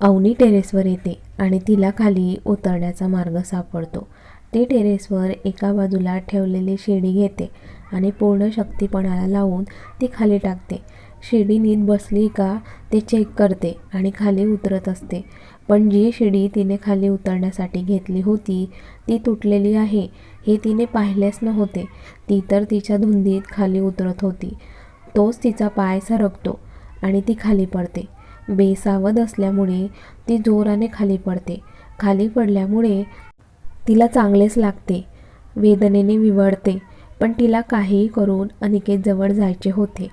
अवनी टेरेसवर येते आणि तिला खाली उतरण्याचा मार्ग सापडतो. ती टेरेसवर एका बाजूला ठेवलेली शिडी घेते आणि पूर्ण शक्तीपणाला लावून ती खाली टाकते. शिडी नीट बसली का ते चेक करते आणि खाली उतरत असते. पण जी शिडी तिने खाली उतरण्यासाठी घेतली होती ती तुटलेली आहे हे तिने पाहिलेच नव्हते. ती तर तिच्या धुंदीत खाली उतरत होती. तोच तिचा पाय सरकतो आणि ती खाली पडते. बेसावध असल्यामुळे ती जोराने खाली पडते. खाली पडल्यामुळे तिला चांगलेच लागते. वेदनेने विवळते पण तिला काहीही करून अनिकेतजवळ जायचे होते.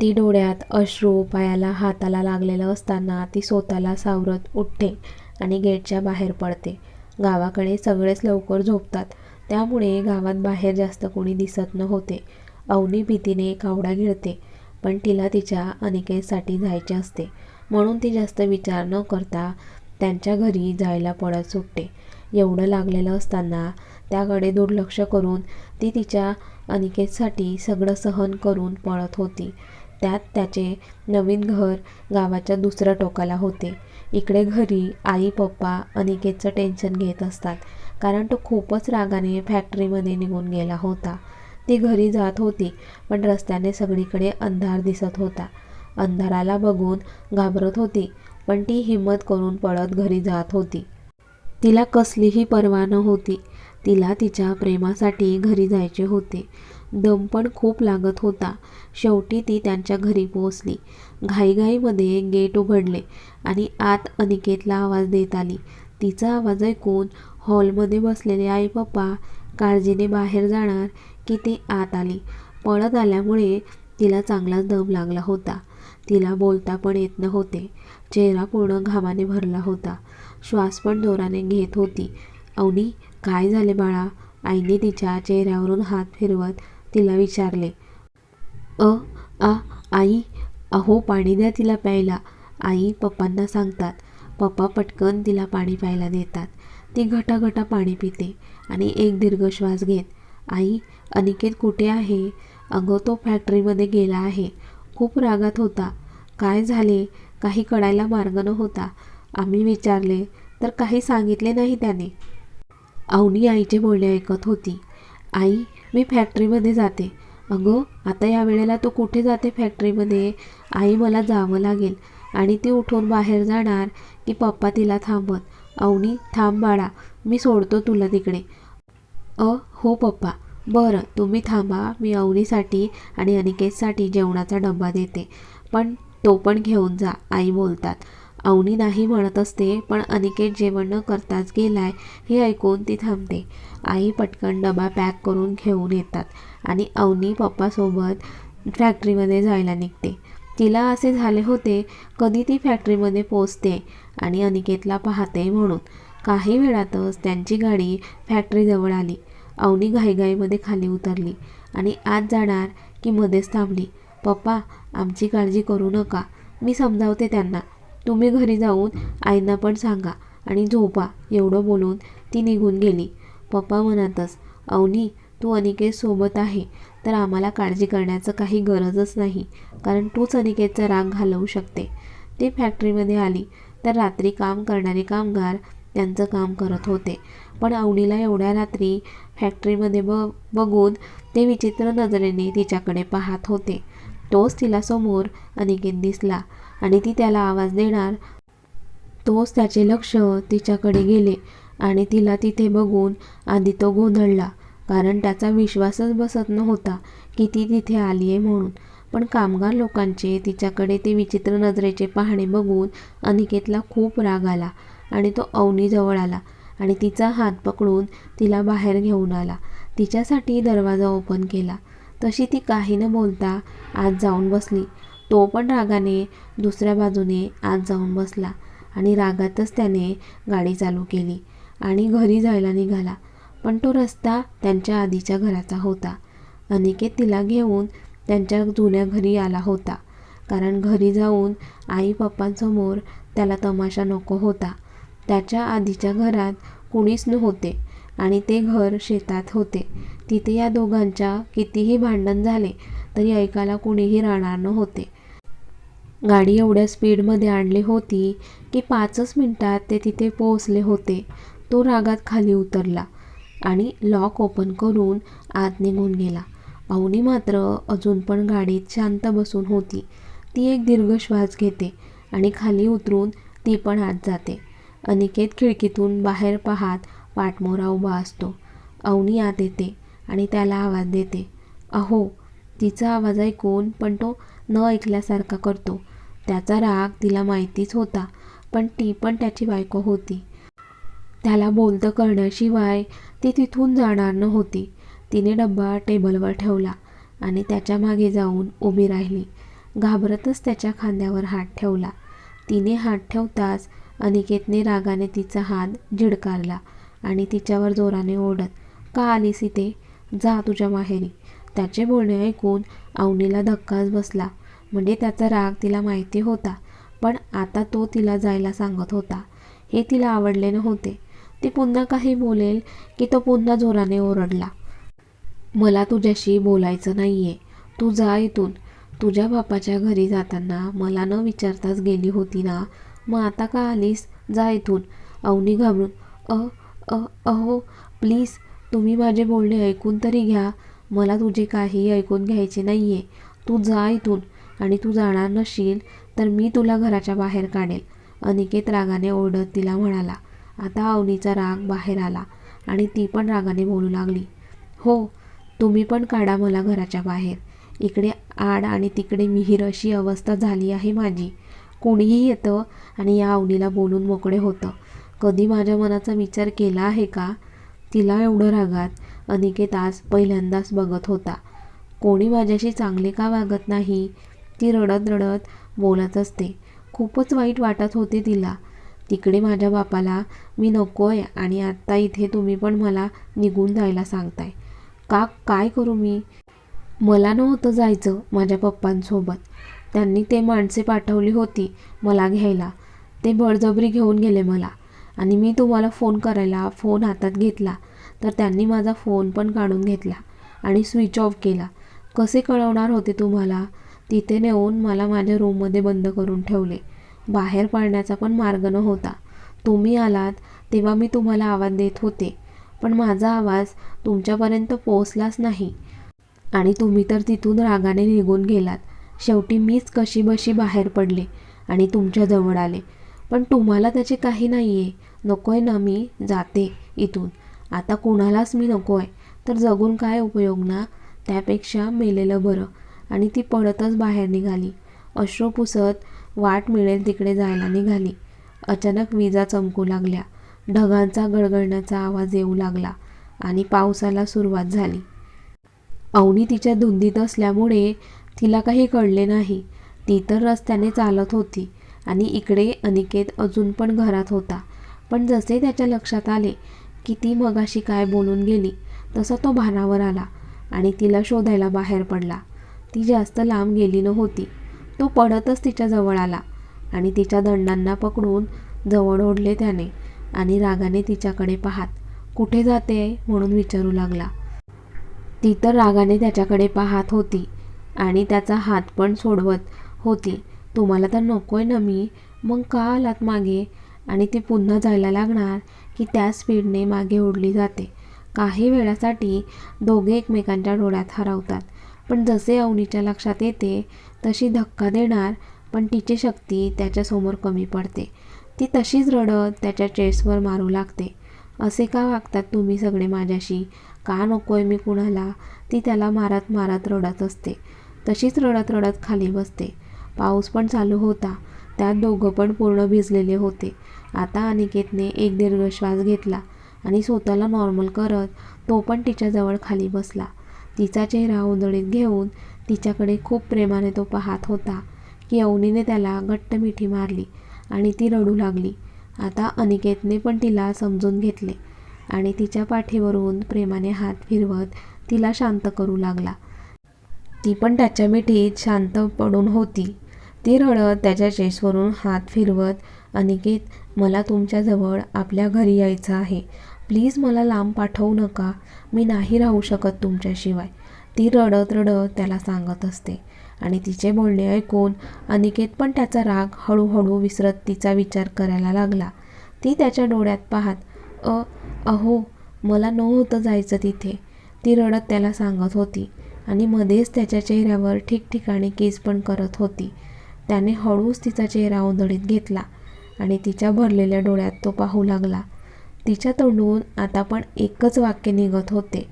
ती डोळ्यात अश्रू पायाला हाताला लागलेलं असताना ती स्वतःला सावरत उठते आणि गेटच्या बाहेर पडते. गावाकडे सगळेच लवकर झोपतात त्यामुळे गावात बाहेर जास्त कोणी दिसत नव्हते. अवनी भीतीने कावडा गिळते. पण तिला तिच्या अनिकेसाठी जायचे असते. म्हणून ती जास्त विचार न करता त्यांच्या घरी जायला पळत सुटते. एवढं लागलेलं असताना त्याकडे दुर्लक्ष करून ती तिच्या अनिकेतसाठी सगळं सहन करून पळत होती. त्यात त्याचे नवीन घर गावाच्या दुसऱ्या टोकाला होते. इकडे घरी आई पप्पा अनिकेतचं टेन्शन घेत असतात. कारण तो खूपच रागाने फॅक्टरीमध्ये निघून गेला होता. ती घरी जात होती पण रस्त्याने सगळीकडे अंधार दिसत होता. अंधाराला बघून घाबरत होती पण ती हिंमत करून पळत घरी जात होती. तिला कसलीही पर्वा नव्हती तिला तिच्या प्रेमासाठी घरी जायचे होते. दम पण खूप लागत होता. शेवटी ती त्यांच्या घरी पोहोचली. घाईघाईमध्ये गेट उघडले आणि आत अनिकेतला आवाज देत आली. तिचा आवाज ऐकून हॉलमध्ये बसलेले आई पप्पा काळजीने बाहेर जाणार की ती आत आली. पळत आल्यामुळे तिला चांगलाच दम लागला होता. तिला बोलता पण येत नव्हते. चेहरा पूर्ण घामाने भरला होता. श्वास पण जोराने घेत होती. अवनी काय झाले बाळा? आईने तिच्या चेहऱ्यावरून हात फिरवत तिला विचारले. अ आ आई अहो पाणी द्या तिला प्यायला. आई पप्पांना सांगतात. पप्पा पटकन तिला पाणी प्यायला देतात. ती घटाघटा पाणी पिते आणि एक दीर्घ श्वास घेत आई अनिकेत कुठे आहे? अगं तो फॅक्टरीमध्ये गेला आहे. खूप रागात होता. काय झाले? काही कळायला मार्ग नव्हता. आम्ही विचारले तर काही सांगितले नाही त्याने. अवनी आईचे बोलणे ऐकत होती. आई मी फॅक्टरीमध्ये जाते. अगं आता या वेळेला तू कुठे जाते फॅक्टरीमध्ये आई मला जावं लागेल. आणि ती उठून बाहेर जाणार की पप्पा तिला थांबत. अवनी थांब बाळा मी सोडतो तुला तिकडे. अ हो पप्पा. बरं तुम्ही थांबा. मी अवनीसाठी आणि अनिकेतसाठी जेवणाचा डब्बा देते. पण तो पण घेऊन जा आई बोलतात. अवनी नाही म्हणत असते पण अनिकेत जेवण न करताच गेलाय हे ऐकून ती थांबते. आई पटकन डबा पॅक करून घेऊन येतात आणि अवनी पप्पासोबत फॅक्टरीमध्ये जायला निघते. तिला असे झाले होते कधी ती फॅक्टरीमध्ये पोचते आणि अनिकेतला पाहते म्हणून. काही वेळातच त्यांची गाडी फॅक्टरीजवळ आली. अवनी घाईघाईमध्ये खाली उतरली आणि आत जाणार की मध्येच थांबली. पप्पा आमची काळजी करू नका. मी समजावते त्यांना. तुम्ही घरी जाऊन आईंना पण सांगा आणि झोपा एवढं बोलून ती निघून गेली. पप्पा म्हणतच अवनी तू अनिकेतसोबत आहे तर आम्हाला काळजी करण्याचं काही गरजच नाही कारण तूच अनिकेतचा राग घालवू शकते. ती फॅक्टरीमध्ये आली. तर रात्री काम करणारे कामगार त्यांचं काम करत होते. पण अवनीला एवढ्या रात्री फॅक्टरीमध्ये ब बघून ते विचित्र नजरेने तिच्याकडे पाहत होते. तोच तिला समोर अनिकेत दिसला आणि ती त्याला आवाज देणार. तोच त्याचे लक्ष तिच्याकडे गेले आणि तिला तिथे बघून आधी तो गोंधळला कारण त्याचा विश्वासच बसत नव्हता की ती तिथे आली आहे म्हणून. पण कामगार लोकांचे तिच्याकडे ते विचित्र नजरेचे पाहणे बघून अनिकेतला खूप राग आला आणि तो अवनीजवळ आला. आणि तिचा हात पकडून तिला बाहेर घेऊन आला. तिच्यासाठी दरवाजा ओपन केला. तशी ती काही न बोलता आत जाऊन बसली. तो पण रागाने दुसऱ्या बाजूने आत जाऊन बसला आणि रागातच त्याने गाडी चालू केली आणि घरी जायला निघाला. पण तो रस्ता त्यांच्या आधीच्या घराचा होता. अनिकेत तिला घेऊन त्यांच्या जुन्या घरी आला होता. कारण घरी जाऊन आई पप्पांसमोर त्याला तमाशा नको होता. त्याच्या आधीच्या घरात कुणीच नव्हते आणि ते घर शेतात होते. तिथे या दोघांच्या कितीही भांडण झाले तरी ऐकायला कुणीही राहणार नव्हते. गाडी एवढ्या स्पीडमध्ये आणली होती की पाचच मिनटात ते तिथे पोहोचले होते. तो रागात खाली उतरला आणि लॉक ओपन करून आत निघून गेला. अवनी मात्र अजून पण गाडीत शांत बसून होती. ती एक दीर्घ श्वास घेते आणि खाली उतरून ती पण आत जाते. अनिकेत खिडकीतून बाहेर पाहात पाठमोरा उभा असतो. अवनी आत येते आणि त्याला आवाज देते. अहो तिचा आवाज ऐकून पण तो न ऐकल्यासारखा करतो. त्याचा राग तिला माहितीच होता पण ती पण त्याची बायको होती. त्याला बोलतं करण्याशिवाय ती तिथून जाणार नव्हती. तिने डब्बा टेबलवर ठेवला आणि त्याच्यामागे जाऊन उभी राहिली. घाबरतच त्याच्या खांद्यावर हात ठेवला. तिने हात ठेवताच अनिकेतने रागाने तिचा हात झिडकारला आणि तिच्यावर जोराने ओढत का आलीस इथे? जा तुझ्या माहेरी. त्याचे बोलणे ऐकून अवनीला धक्काच बसला. म्हणजे त्याचा राग तिला माहिती होता पण आता तो तिला जायला सांगत होता. हे तिला आवडले नव्हते. ती पुन्हा काही बोलेल की तो पुन्हा जोराने ओरडला. मला तुझ्याशी बोलायचं नाही आहे तू जा इथून. तुझ्या बापाच्या घरी जाताना मला न विचारताच गेली होती ना? मग आता का आलीस? जा इथून. अवनी घाबरून अ अ अहो प्लीज तुम्ही माझे बोलणे ऐकून तरी घ्या. मला तुझे काही ऐकून घ्यायचे नाही आहे तू जा इथून आणि तू जाणार नसशील तर मी तुला घराच्या बाहेर काढेल. अनिकेत रागाने ओरडत तिला म्हणाला. आता अवनीचा राग बाहेर आला आणि ती पण रागाने बोलू लागली. हो तुम्ही पण काढा मला घराच्या बाहेर. इकडे आड आणि तिकडे मिहीर अशी अवस्था झाली आहे माझी. कोणीही येतं आणि या आवडीला बोलून मोकळे होतं. कधी माझ्या मनाचा विचार केला आहे का? तिला एवढं रागात अनिकेत आज पहिल्यांदाच बघत होता. कोणी माझ्याशी चांगले का वागत नाही? ती रडत रडत बोलत असते. खूपच वाईट वाटत होते तिला. तिकडे माझ्या बापाला मी नको आहे आणि आत्ता इथे तुम्ही पण मला निघून जायला सांगताय. का काय करू मी? मला नव्हतं जायचं माझ्या पप्पांसोबत. त्यांनी ते माणसे पाठवली होती मला घ्यायला. ते बळजबरी घेऊन गेले मला आणि मी तुम्हाला फोन करायला फोन हातात घेतला. तर त्यांनी माझा फोन पण काढून घेतला आणि स्विच ऑफ केला. कसे कळवणार होते तुम्हाला? तिथे नेऊन मला माझ्या रूममध्ये बंद करून ठेवले. बाहेर पडण्याचा पण मार्ग नव्हता. तुम्ही आलात तेव्हा मी तुम्हाला आवाज देत होते पण माझा आवाज तुमच्यापर्यंत पोहोचलाच नाही. आणि तुम्ही तर तिथून रागाने निघून गेलात. शेवटी मीच कशी बशी बाहेर पडले आणि तुमच्याजवळ आले. पण तुम्हाला त्याचे काही नाही आहे नको आहे ना मी जाते इथून. आता कोणालाच मी नको आहे तर जगून काय उपयोग ना? त्यापेक्षा मेलेलं बरं. आणि ती पडतच बाहेर निघाली. अश्रू पुसत वाट मिळेल तिकडे जायला निघाली. अचानक विजा चमकू लागल्या. ढगांचा गडगडण्याचा आवाज येऊ लागला आणि पावसाला सुरुवात झाली. अवनी तिच्या धुंदीत असल्यामुळे तिला काही कळले नाही. ती तर रस्त्याने चालत होती आणि इकडे अनिकेत अजून पण घरात होता. पण जसे त्याच्या लक्षात आले की ती मगाशी काय बोलून गेली तसा तो भानावर आला आणि तिला शोधायला बाहेर पडला. ती जास्त लांब गेली नव्हती. तो पडतच तिच्याजवळ आला आणि तिच्या दंडांना पकडून जवळ ओढले त्याने आणि रागाने तिच्याकडे पाहात कुठे जाते म्हणून विचारू लागला. ती तर रागाने त्याच्याकडे पाहत होती. आणि त्याचा हात पण सोडवत होती. तुम्हाला तर नको आहे ना मी? मग का आलात मागे? आणि ती पुन्हा जायला लागणार की त्या स्पीडने मागे ओढली जाते. काही वेळासाठी दोघे एकमेकांच्या डोळ्यात हरवतात. पण जसे अवनीच्या लक्षात येते तशी धक्का देणार पण तिची शक्ती त्याच्यासमोर कमी पडते. ती तशीच रडत त्याच्या चेस्टवर मारू लागते. असे का वागतात तुम्ही सगळे माझ्याशी? का नको आहे मी कुणाला? ती त्याला मारत मारत रडत असते. तशीच रडत रडत खाली बसते. पाऊस पण चालू होता. त्यात दोघं पण पूर्ण भिजलेले होते. आता अनिकेतने एक दीर्घ श्वास घेतला आणि स्वतःला नॉर्मल करत तो पण तिच्याजवळ खाली बसला. तिचा चेहरा उधळीत घेऊन तिच्याकडे खूप प्रेमाने तो पाहत होता की अवनीने त्याला घट्ट मिठी मारली आणि ती रडू लागली. आता अनिकेतने पण तिला समजून घेतले आणि तिच्या पाठीवरून प्रेमाने हात फिरवत तिला शांत करू लागला. ती पण त्याच्या मिठीत शांत पडून होती. ती रडत त्याच्या चेसवरून हात फिरवत अनिकेत मला तुमच्याजवळ आपल्या घरी यायचं आहे. प्लीज मला लांब पाठवू नका. मी नाही राहू शकत तुमच्याशिवाय. ती रडत रडत त्याला सांगत असते आणि तिचे बोलणे ऐकून अनिकेत पण त्याचा राग हळूहळू विसरत तिचा विचार करायला लागला. ती त्याच्या डोळ्यात पाहत अ अहो मला नव्हतं जायचं तिथे. ती रडत त्याला सांगत होती. आणि मध्येच त्याच्या चेहऱ्यावर ठिकठिकाणी केस पण करत होती. त्याने हळूच तिचा चेहरा उधळीत घेतला आणि तिच्या भरलेल्या डोळ्यात तो पाहू लागला. तिच्या तोंडून आता पण एकच वाक्य निघत होते.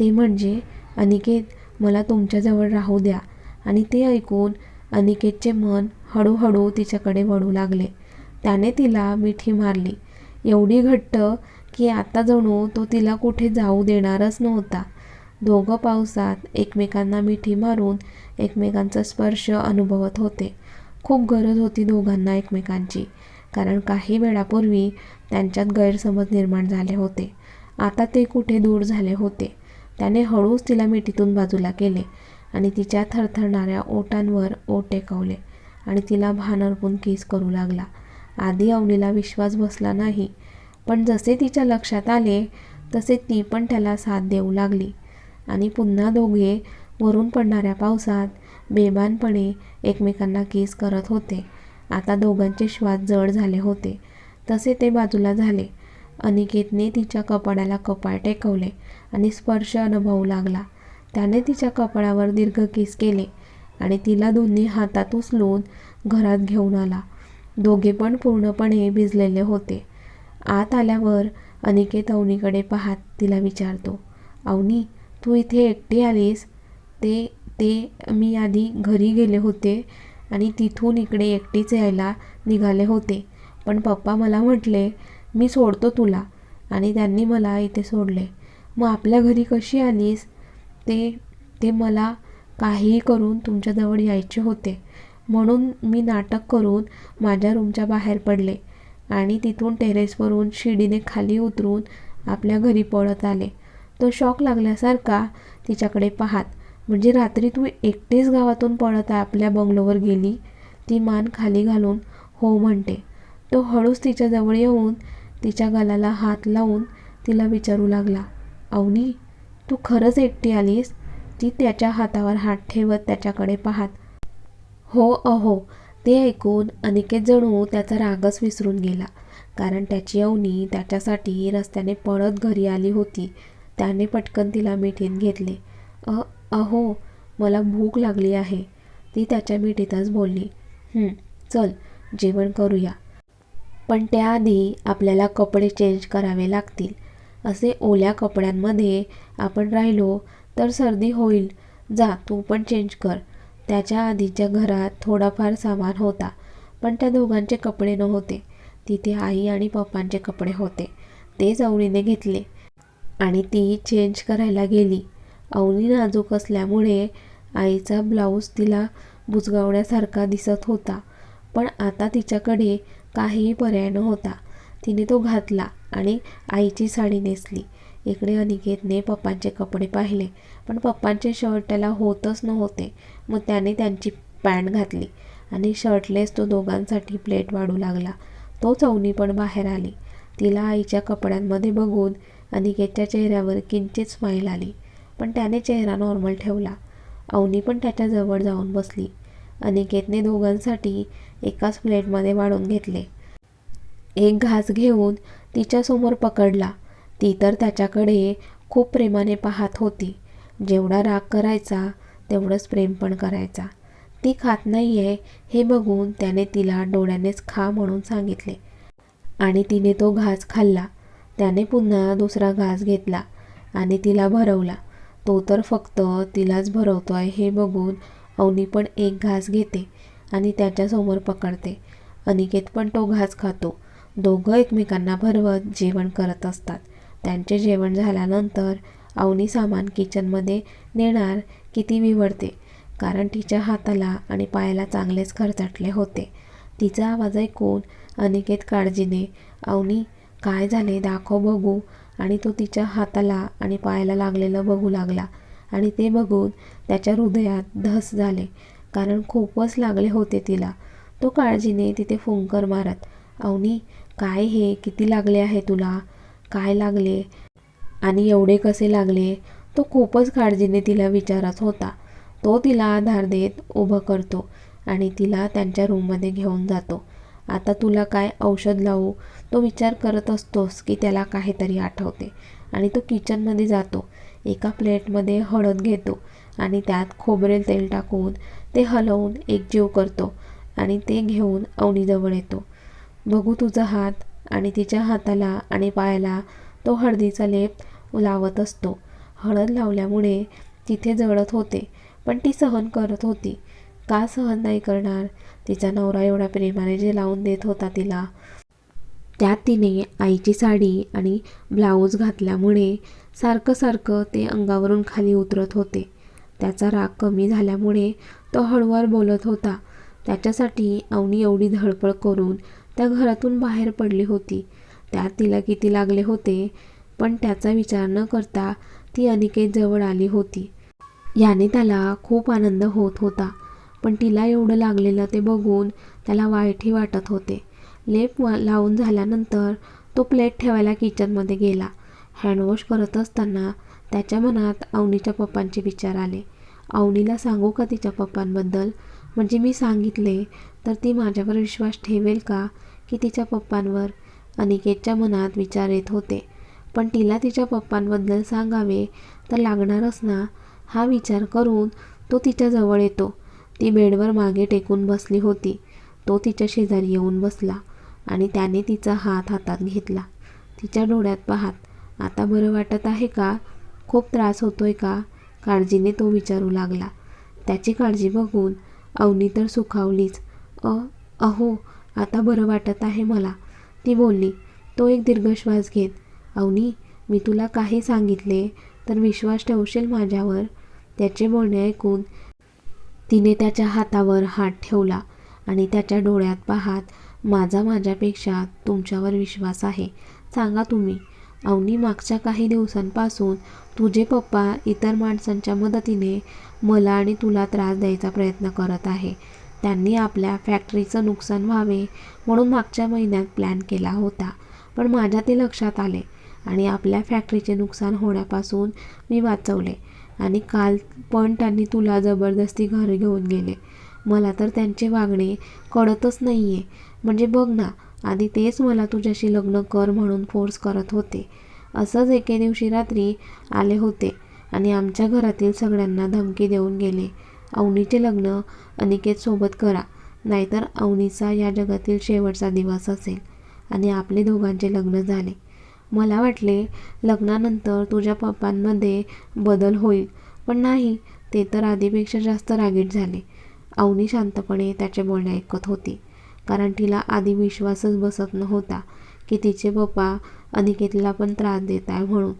ते म्हणजे अनिकेत मला तुमच्याजवळ राहू द्या. आणि ते ऐकून अनिकेतचे मन हळूहळू तिच्याकडे वळू लागले. त्याने तिला मिठी मारली. एवढी घट्ट की आता जणू तो तिला कुठे जाऊ देणारच नव्हता. दोघं पावसात एकमेकांना मिठी मारून एकमेकांचा स्पर्श अनुभवत होते. खूप गरज होती दोघांना एकमेकांची कारण काही वेळापूर्वी त्यांच्यात गैरसमज निर्माण झाले होते. आता ते कुठे दूर झाले होते? त्याने हळूच तिला मिठीतून बाजूला केले आणि तिच्या थरथरणाऱ्या ओटांवर ओट टेकवले आणि तिला भान अर्पून किस करू लागला. आधी अवनीला विश्वास बसला नाही पण जसे तिच्या लक्षात आले तसे ती पण त्याला साथ देऊ लागली. आणि पुन्हा दोघे वरून पडणाऱ्या पावसात बेबानपणे एकमेकांना किस करत होते. आता दोघांचे श्वास जड झाले होते. तसे ते बाजूला झाले. अनिकेतने तिच्या कपाळाला कपाळ टेकवले आणि स्पर्श अनुभवू लागला. त्याने तिच्या कपाळावर दीर्घ किस केले आणि तिला दोन्ही हातात उचलून घरात घेऊन आला. दोघे पण पूर्णपणे भिजलेले होते. आत आल्यावर अनिकेत अवनीकडे पाहत तिला विचारतो अवनी तू इथे एकटी आलीस? ते ते मी आधी घरी गेले होते आणि तिथून इकडे एकटीच यायला निघाले होते. पण पप्पा मला म्हटले मी सोडतो तुला. आणि त्यांनी मला इथे सोडले. मग आपल्या घरी कशी आलीस? ते ते मला काहीही करून तुमच्याजवळ यायचे होते. म्हणून मी नाटक करून माझ्या रूमच्या बाहेर पडले आणि तिथून टेरेसवरून शिडीने खाली उतरून आपल्या घरी पळत आले. तो शॉक लागल्यासारखा तिच्याकडे पाहात. म्हणजे रात्री तू एकटीच गावातून पळत आपल्या बंगलोवर गेली? ती मान खाली घालून हो म्हणते. तो हळूच तिच्याजवळ येऊन तिच्या गालाला हात लावून तिला विचारू लागला. अवनी तू खरंच एकटी आलीस ती त्याच्या हातावर हात ठेवत त्याच्याकडे पाहात. हो अहो ते ऐकून अनिकेत जणू त्याचा रागच विसरून गेला. कारण त्याची अवनी त्याच्यासाठी रस्त्याने पळत घरी आली होती. त्याने पटकन तिला मिठीत घेतले. अ अहो मला भूक लागली आहे. ती त्याच्या मिठीतच बोलली चल जेवण करूया. पण त्याआधी आपल्याला कपडे चेंज करावे लागतील. असे ओल्या कपड्यांमध्ये आपण राहिलो तर सर्दी होईल. जा तू पण चेंज कर. त्याच्या आधीच्या घरात थोडाफार सामान होता पण त्या दोघांचे कपडे नव्हते. तिथे आई आणि पप्पांचे कपडे होते. ते जवळीने घेतले. आणि ती चेंज करायला गेली. अवनी नाजूक असल्यामुळे आईचा ब्लाऊज तिला बुजगावण्यासारखा दिसत होता. पण आता तिच्याकडे काहीही पर्याय नव्हता. तिने तो घातला आणि आईची साडी नेसली. इकडे अनिकेतने पप्पांचे कपडे पाहिले पण पप्पांचे शर्ट त्याला होतच नव्हते. मग त्याने त्यांची पॅन्ट घातली आणि शर्टलेस तो दोघांसाठी प्लेट वाढू लागला. तो अवनी पण बाहेर आली. तिला आईच्या कपड्यांमध्ये बघून अनिकेतच्या चेहऱ्यावर किंचित स्माईल आली. पण त्याने चेहरा नॉर्मल ठेवला. अवनी पण त्याच्याजवळ जाऊन बसली अनिकेतने दोघांसाठी एकाच प्लेटमध्ये वाढून घेतले. एक घास घेऊन तिच्यासमोर पकडला. ती तर त्याच्याकडे खूप प्रेमाने पाहत होती. जेवढा राग करायचा तेवढंच प्रेम पण करायचा. ती खात नाही आहे हे बघून त्याने तिला डोळ्यानेच खा म्हणून सांगितले. आणि तिने तो घास खाल्ला. त्याने पुन्हा दुसरा घास घेतला आणि तिला भरवला. तो तर फक्त तिलाच भरवतो आहे हे बघून अवनी पण एक घास घेते आणि त्याच्यासमोर पकडते. अनिकेत पण तो घास खातो. दोघं एकमेकांना भरवत जेवण करत असतात. त्यांचे जेवण झाल्यानंतर अवनी सामान किचनमध्ये नेणार की ती विवडते कारण तिच्या हाताला आणि पायाला चांगलेच खरचटले होते. तिचा आवाज ऐकून अनिकेत काळजीने अवनी काय झाले दाखव बघू. आणि तो तिच्या हाताला आणि पायाला लागलेलं बघू लागला. आणि ते बघून त्याच्या हृदयात धस झाले. कारण खूपच लागले होते तिला. तो काळजीने तिथे फुंकर मारत अवनी काय हे? किती लागले आहे तुला? काय लागले? आणि एवढे कसे लागले? तो खूपच काळजीने तिला विचारत होता. तो तिला आधार देत उभं करतो आणि तिला त्यांच्या रूममध्ये घेऊन जातो. आता तुला काय औषध लावू? तो विचार करत असतोस की त्याला काहीतरी आठवते. आणि तो किचनमध्ये जातो. एका प्लेटमध्ये हळद घेतो आणि त्यात खोबरेल तेल टाकून ते हलवून एक जीव करतो आणि ते घेऊन अवनीजवळ येतो. बघू तुझा हात. आणि तिच्या हाताला आणि पायाला तो हळदीचा लेप लावत असतो. हळद लावल्यामुळे तिथे जळत होते पण ती सहन करत होती. का सहन नाही करणार? तिचा नवरा एवढ्या प्रेमाने जे लावून देत होता तिला त्यात तिने आईची साडी आणि ब्लाऊज घातल्यामुळे सारखं सारखं ते अंगावरून खाली उतरत होते. त्याचा राग कमी झाल्यामुळे तो हळूवार बोलत होता. त्याच्यासाठी अवनी एवढी धडपड करून त्या घरातून बाहेर पडली होती. त्यात तिला किती लागले होते पण त्याचा विचार न करता ती अनिकेत जवळ आली होती. याने त्याला खूप आनंद होत होता पण तिला एवढं लागलेलं ते बघून त्याला वाईटही वाटत होते. लेप वा लावून झाल्यानंतर तो प्लेट ठेवायला किचनमध्ये गेला. हँडवॉश करत असताना त्याच्या मनात अवनीच्या पप्पांचे विचार आले. अवनीला सांगू का तिच्या पप्पांबद्दल? म्हणजे मी सांगितले तर ती माझ्यावर विश्वास ठेवेल का की तिच्या पप्पांवर? अनिकेतच्या मनात विचार येत होते. पण तिला तिच्या पप्पांबद्दल सांगावे तर लागणारच ना? हा विचार करून तो तिच्याजवळ येतो. ती बेडवर मागे टेकून बसली होती. तो तिच्या शेजारी येऊन बसला. आणि त्याने तिचा हात हातात घेतला. तिच्या डोळ्यात पाहात आता बरं वाटत आहे का? खूप त्रास होतोय का? काळजीने तो विचारू लागला. त्याची काळजी बघून अवनी तर सुखावलीच. अ अहो आता बरं वाटत आहे मला. ती बोलली तो एक दीर्घ श्वास घेत. अवनी मी तुला काही सांगितले तर विश्वास ठेवशील माझ्यावर? त्याचे बोलणे ऐकून तिने त्याच्या हातावर हात ठेवला आणि त्याच्या डोळ्यात पाहात माझा माझ्यापेक्षा तुमच्यावर विश्वास आहे. सांगा तुम्ही अवनी मागच्या काही दिवसांपासून तुझे पप्पा इतर माणसांच्या मदतीने मला आणि तुला त्रास द्यायचा प्रयत्न करत आहे. त्यांनी आपल्या फॅक्टरीचं नुकसान व्हावे म्हणून मागच्या महिन्यात प्लॅन केला होता. पण माझ्या ते लक्षात आले आणि आपल्या फॅक्टरीचे नुकसान होण्यापासून मी वाचवले आणि काल पण त्यांनी तुला जबरदस्ती घरी घेऊन गेले. मला तर त्यांचे वागणे कळतच नाही आहे म्हणजे बघ ना आधी तेच मला तुझ्याशी लग्न कर म्हणून फोर्स करत होते. असंच एके दिवशी रात्री आले होते आणि आमच्या घरातील सगळ्यांना धमकी देऊन गेले. अवनीचे लग्न अनिकेतसोबत करा नाहीतर अवनीचा या जगातील शेवटचा दिवस असेल आणि आपले दोघांचे लग्न झाले. मला वाटले लग्नानंतर तुझ्या पप्पांमध्ये बदल होईल पण नाही ते तर आधीपेक्षा जास्त रागीट झाले. अवनी शांतपणे त्याचे बोलणे ऐकत होती. कारण तिला आधी विश्वासच बसत नव्हता की तिचे पप्पा अनिकेतला पण त्रास देत आहे म्हणून.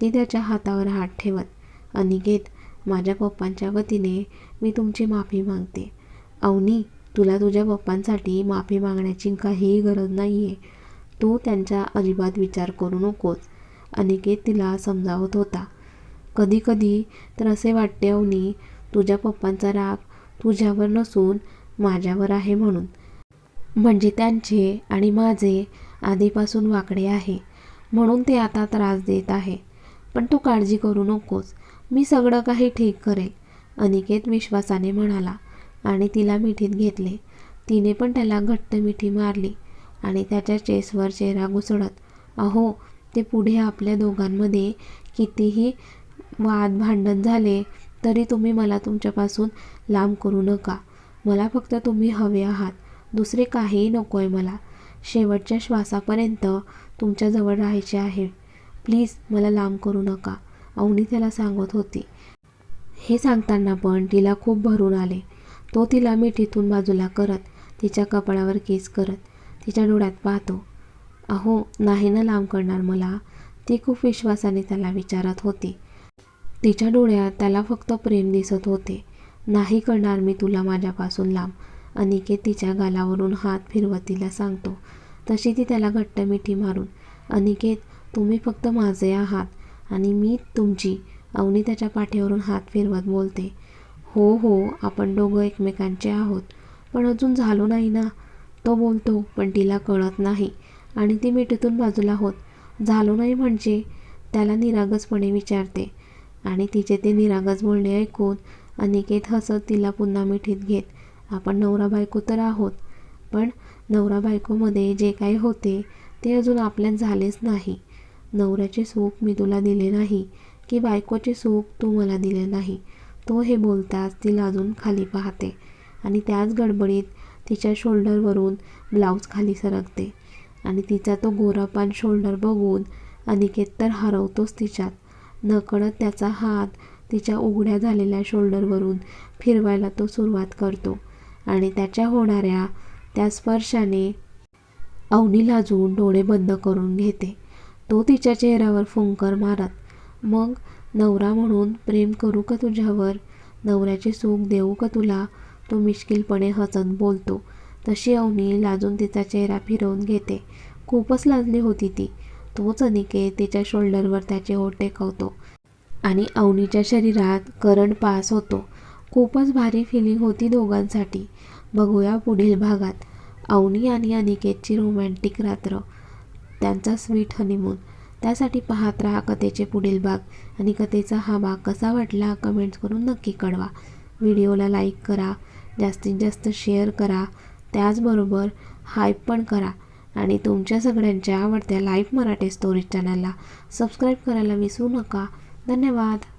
ती त्याच्या हातावर हात ठेवत अनिकेत माझ्या पप्पांच्या वतीने मी तुमची माफी मागते. अवनी तुला तुझ्या पप्पांसाठी माफी मागण्याची काहीही गरज नाही आहे तू त्यांचा अजिबात विचार करू नकोस. अनिकेत तिला समजावत होता. कधी कधी तर असे वाटते अवनी तुझ्या पप्पांचा राग तुझ्यावर नसून माझ्यावर आहे म्हणून. म्हणजे त्यांचे आणि माझे आधीपासून वाकडे आहे म्हणून ते आता त्रास देत आहे. पण तू काळजी करू नकोस मी सगळं काही ठीक करेल अनिकेत विश्वासाने म्हणाला आणि तिला मिठीत घेतले. तिने पण त्याला घट्ट मिठी मारली आणि त्याच्या चेसवर चेहरा घुसळत अहो ते पुढे आपल्या दोघांमध्ये कितीही वाद भांडण झाले तरी तुम्ही मला तुमच्यापासून लांब करू नका. मला फक्त तुम्ही हवे आहात. दुसरे काहीही नको आहे मला. शेवटच्या श्वासापर्यंत तुमच्याजवळ राहायचे आहे. प्लीज मला लांब करू नका अवनी त्याला सांगत होती. हे सांगताना पण तिला खूप भरून आले. तो तिला मिठीतून बाजूला करत तिच्या कपाळावर केस करत तिच्या डोळ्यात पाहतो. अहो नाही ना लांब करणार मला? ती खूप विश्वासाने त्याला विचारत होती. तिच्या डोळ्यात त्याला फक्त प्रेम दिसत होते. नाही करणार मी तुला माझ्यापासून लांब अनिकेत तिच्या गालावरून हात फिरवत तिला सांगतो. तशी ती त्याला घट्ट मिठी मारून अनिकेत तुम्ही फक्त माझे आहात आणि मी तुमची अवनी त्याच्या पाठीवरून हात फिरवत बोलते. हो हो आपण दोघं एकमेकांचे आहोत पण अजून झालो नाही ना? तो बोलतो पण तिला कळत नाही आणि ती मिठीतून बाजूला होत. झालो नाही म्हणजे? त्याला निरागसपणे विचारते. आणि तिचे ते निरागस बोलणे ऐकून अनिकेत हसत तिला पुन्हा मिठीत घेत आपण नवरा बायको तर आहोत पण नवरा बायकोमध्ये जे काही होते ते अजून आपल्यात झालेच नाही. नवऱ्याचे सुख मी तुला दिले नाही की बायकोचे सुख तू मला दिले नाही. तो हे बोलताच तिला अजून खाली पाहते आणि त्याच गडबडीत तिच्या शोल्डरवरून ब्लाऊज खाली सरकते आणि तिचा तो गोरापान शोल्डर बघून अनिकेत तर हरवतोच तिच्यात. नकळत त्याचा हात तिच्या उघड्या झालेल्या शोल्डरवरून फिरवायला तो सुरुवात करतो. आणि त्याच्या होणाऱ्या त्या स्पर्शाने अवनी लाजून डोळे बंद करून घेते. तो तिच्या चेहऱ्यावर फुंकर मारत मग नवरा म्हणून प्रेम करू का तुझ्यावर? नवऱ्याचे सुख देऊ का तुला? तो मिश्किलपणे हसत बोलतो. तशी अवनी लाजून तिचा चेहरा फिरवून घेते. खूपच लाजली होती ती. तोच अनिकेत तिच्या शोल्डरवर त्याचे ओठ टेकवतो आणि अवनीच्या शरीरात करंट पास होतो. खूपच भारी फिलिंग होती दोघांसाठी. बघूया पुढील भागात. अवनी आणि अनिकेतची रोमॅन्टिक रात्र. त्यांचा स्वीट हनीमून त्यासाठी पाहत राहा कथेचे पुढील भाग आणि कथेचा हा भाग कसा वाटला कमेंट्स करून नक्की कळवा. व्हिडिओला लाईक करा. जास्तीत जास्त शेअर करा. त्याचबरोबर हाईप पण करा. आणि तुमच्या सगळ्यांच्या आवडत्या लाईव्ह मराठी स्टोरीज चॅनलला सबस्क्राईब करायला विसरू नका. धन्यवाद.